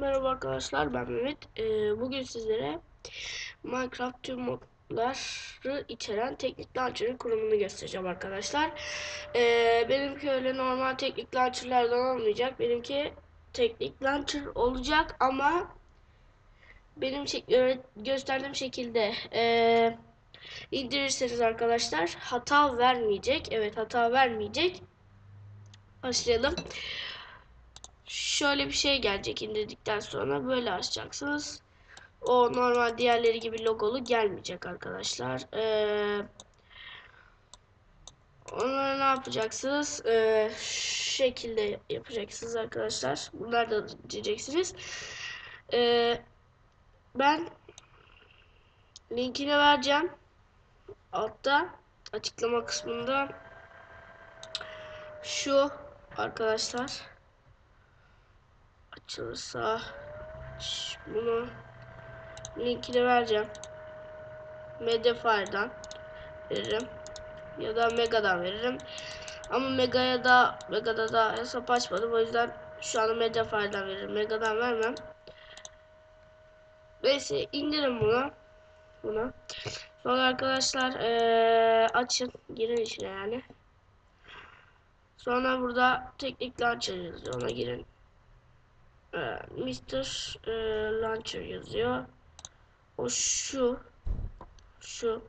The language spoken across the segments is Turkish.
Merhaba arkadaşlar ben Mehmet. Ee, bugün sizlere Minecraft tüm modları içeren teknik launcher'ın kurumunu göstereceğim arkadaşlar. Ee, benimki öyle normal teknik launcher'lardan olmayacak. Benimki teknik launcher olacak ama benim gösterdiğim şekilde e, indirirseniz arkadaşlar hata vermeyecek. Evet hata vermeyecek. Başlayalım şöyle bir şey gelecek indirdikten sonra böyle açacaksınız. O normal diğerleri gibi logolu gelmeyecek arkadaşlar. Ee, onları ne yapacaksınız? Ee, şu şekilde yapacaksınız arkadaşlar. Bunlar da diyeceksiniz. Ee, ben linkini vereceğim. Altta açıklama kısmında şu arkadaşlar açılırsa bunu linkini vereceğim. Mediafire'dan veririm. Ya da Mega'dan veririm. Ama Mega'ya da Mega'da da hesap açmadım. O yüzden şu an Mediafire'dan veririm. Mega'dan vermem. Neyse indirin bunu. Buna. Sonra arkadaşlar ee, açın. Girin içine yani. Sonra burada teknik launcher yazıyor. Ona girin. Ee, Mr. E, Launcher yazıyor. O şu. Şu.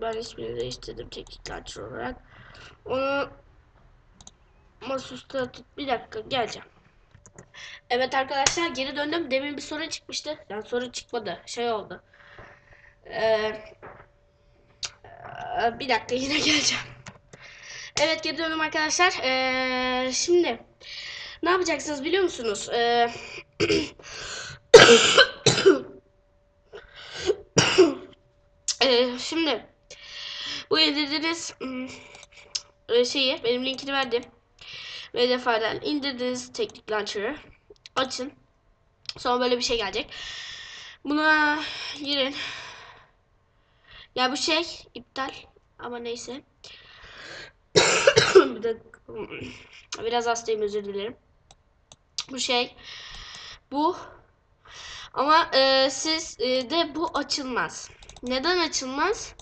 Ben ismini değiştirdim teknik launcher olarak. Onu masaüstü atıp bir dakika geleceğim. Evet arkadaşlar geri döndüm. Demin bir sorun çıkmıştı. Yani sorun çıkmadı. Şey oldu. Ee, bir dakika yine geleceğim. Evet geri döndüm arkadaşlar. Ee, şimdi ne yapacaksınız biliyor musunuz? Ee, ee, şimdi bu indirdiğiniz e, şeyi benim linkini verdim. Mediafir'den indirdiğiniz teknik launcher'ı açın. Sonra böyle bir şey gelecek. Buna girin. Ya bu şey iptal ama neyse. biraz hastayım özür dilerim bu şey. Bu. Ama e, siz e, de bu açılmaz. Neden açılmaz?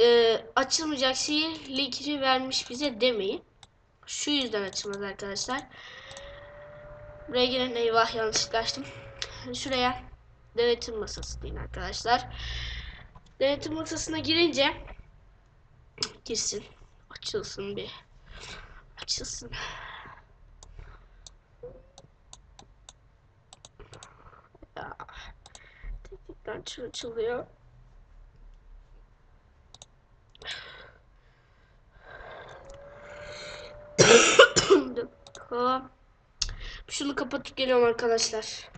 E, açılmayacak şeyi linkini vermiş bize demeyin. Şu yüzden açılmaz arkadaşlar. Buraya girin. Eyvah yanlışlıkla açtım. Şuraya denetim masası deyin arkadaşlar. Denetim masasına girince girsin. Açılsın bir. Açılsın. Ya. Teknikten çırçılıyor. Şunu kapatıp geliyorum arkadaşlar.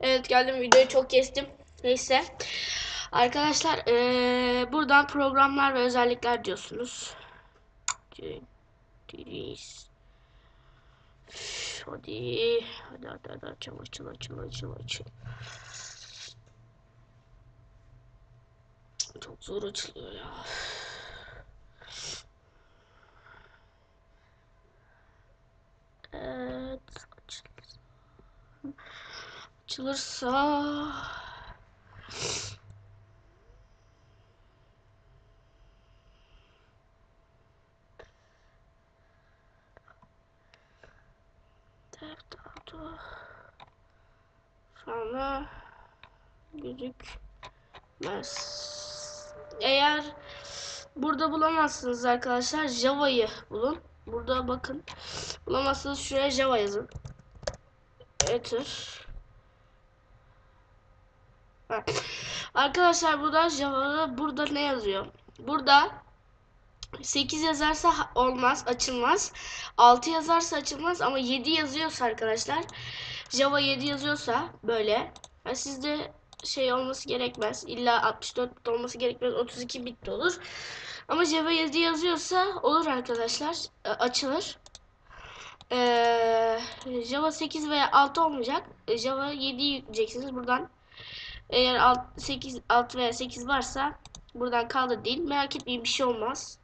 Evet geldim videoyu çok kestim. Neyse. Arkadaşlar ee, buradan programlar ve özellikler diyorsunuz. Hadi. Hadi hadi hadi açıl açıl açıl açıl. Çok zor açılıyor ya. Evet. Açılırsa. Açılırsa. oldu. Sonra gözükmez. Eğer burada bulamazsınız arkadaşlar Java'yı bulun. Burada bakın. Bulamazsınız şuraya Java yazın. Enter. Arkadaşlar burada Java'da burada ne yazıyor? Burada 8 yazarsa olmaz, açılmaz. 6 yazarsa açılmaz ama 7 yazıyorsa arkadaşlar Java 7 yazıyorsa böyle yani sizde şey olması gerekmez. İlla 64 bit olması gerekmez. 32 bit de olur. Ama Java 7 yazıyorsa olur arkadaşlar. E, açılır. Ee, Java 8 veya 6 olmayacak. E, Java 7 yükleyeceksiniz buradan. Eğer 6, 8, 6 veya 8 varsa buradan kaldı değil. Merak etmeyin bir şey olmaz.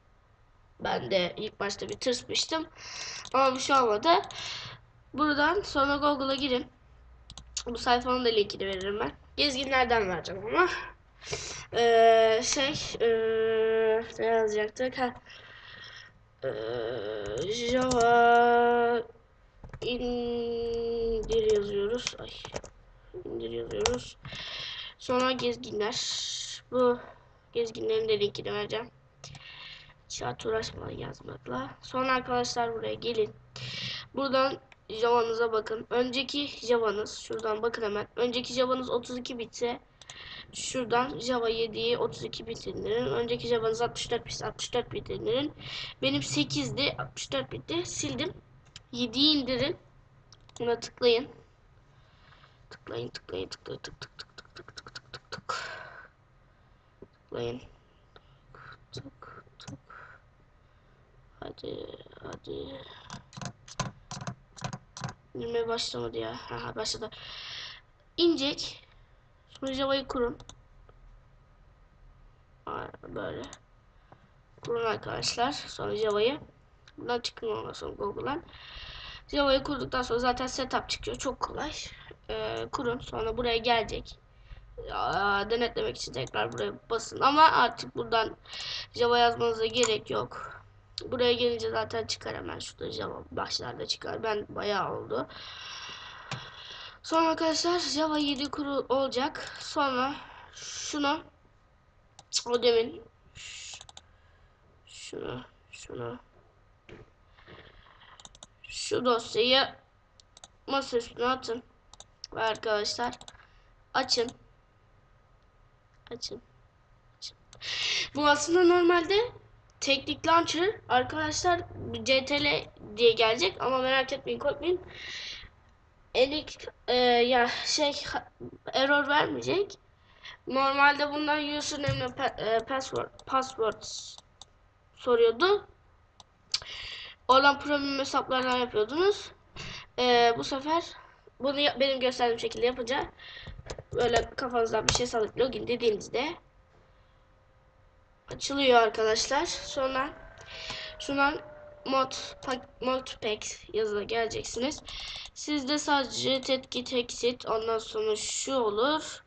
Ben de ilk başta bir tırsmıştım. Ama bir şey olmadı. Buradan sonra Google'a girin. Bu sayfanın da linkini veririm ben. Gezginlerden vereceğim ama. Ee, şey ee, ne yazacaktık? Ha. Ee, Java indir yazıyoruz. Ay. İndir yazıyoruz. Sonra gezginler. Bu gezginlerin de linkini vereceğim. Şart uğraşmadan yazmakla. Sonra arkadaşlar buraya gelin. Buradan Java'nıza bakın. Önceki Java'nız şuradan bakın hemen. Önceki Java'nız 32 bitse şuradan Java 7'yi 32 bit indirin. Önceki Java'nız 64 bit 64 bit indirin. Benim 8'di 64 bitti. Sildim. 7'yi indirin. Buna tıklayın. Tıklayın tıklayın tıklayın tık tık tık tık tık tık tık tık tık. Tıklayın. Tık tık. Hadi hadi. İnmeye başlamadı ya. Ha başladı. İnecek. Sonra Java'yı kurun. Böyle. Kurun arkadaşlar. Sonra Java'yı. Buradan çıkın ondan sonra Google'dan. Java'yı kurduktan sonra zaten setup çıkıyor. Çok kolay. Ee, kurun. Sonra buraya gelecek. Aa, denetlemek için tekrar buraya basın. Ama artık buradan Java yazmanıza gerek yok. Buraya gelince zaten çıkar hemen. Şurada Java başlarda çıkar. Ben bayağı oldu. Sonra arkadaşlar Java 7 kuru olacak. Sonra şunu o demin şunu şunu şu dosyayı masa üstüne atın. Ve arkadaşlar açın. Açın. açın. Bu aslında normalde Teknik Launcher arkadaşlar CTL diye gelecek ama merak etmeyin korkmayın. Elik e, ya şey error vermeyecek. Normalde bundan username pa e, password password soruyordu. Oradan premium hesaplardan yapıyordunuz. E, bu sefer bunu benim gösterdiğim şekilde yapacağım. Böyle kafanızdan bir şey salıp login dediğinizde açılıyor arkadaşlar. Sonra şundan mod pack, mod pack yazıda geleceksiniz. Sizde sadece tetkit exit ondan sonra şu olur.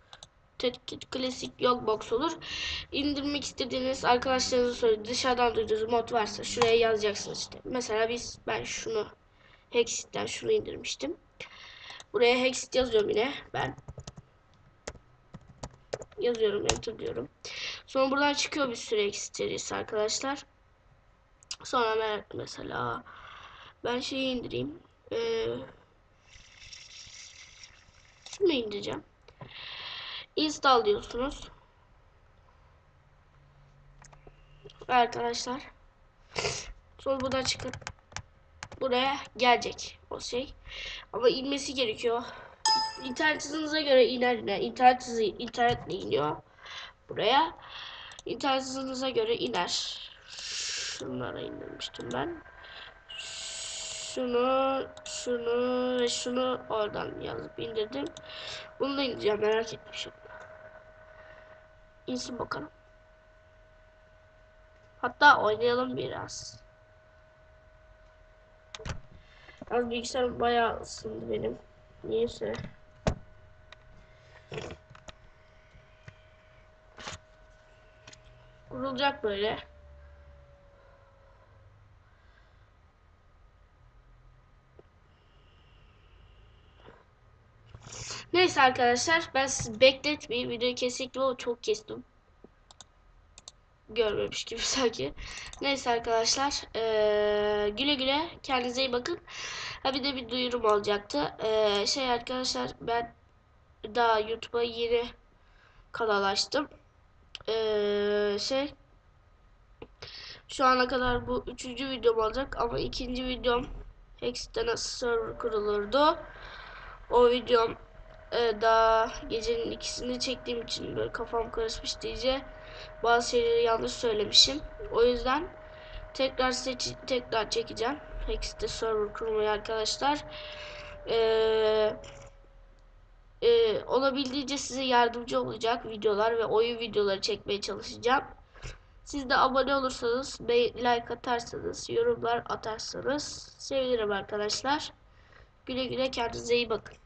Tetkit klasik yok box olur. İndirmek istediğiniz arkadaşlarınızın söylediği dışarıdan duyduğunuz mod varsa şuraya yazacaksınız işte. Mesela biz ben şunu Hexit'ten şunu indirmiştim. Buraya Hexit yazıyorum yine ben. Yazıyorum enter diyorum. Sonra buradan çıkıyor bir sürü serisi arkadaşlar. Sonra mesela ben şeyi indireyim. Ee, şunu indireceğim. Install diyorsunuz. Arkadaşlar. Sonra buradan çıkıp buraya gelecek o şey. Ama inmesi gerekiyor. İnternet hızınıza göre iner iner. İnternet hızı internetle iniyor. Buraya. İnternet hızınıza göre iner. Şunlara indirmiştim ben. Şunu, şunu ve şunu oradan yazıp indirdim. Bunu da indireceğim merak etmişim. İnsin bakalım. Hatta oynayalım biraz. Az bilgisayar bayağı ısındı benim. Niyeyse. Kurulacak böyle. Neyse arkadaşlar ben sizi bekletmeyeyim. Videoyu kesinlikle çok kestim. Görmemiş gibi sanki. Neyse arkadaşlar. Ee, güle güle. Kendinize iyi bakın. Ha bir de bir duyurum olacaktı. Ee, şey arkadaşlar ben daha YouTube'a yeni kanal açtım. Ee, şey şu ana kadar bu üçüncü videom olacak ama ikinci videom Hex'te nasıl server kurulurdu. O videom e, daha gecenin ikisini çektiğim için böyle kafam karışmış diyece bazı şeyleri yanlış söylemişim. O yüzden tekrar seç tekrar çekeceğim. Hex'te server kurmayı arkadaşlar. Eee e, olabildiğince size yardımcı olacak videolar ve oyun videoları çekmeye çalışacağım. Siz de abone olursanız, like atarsanız, yorumlar atarsanız sevinirim arkadaşlar. Güle güle kendinize iyi bakın.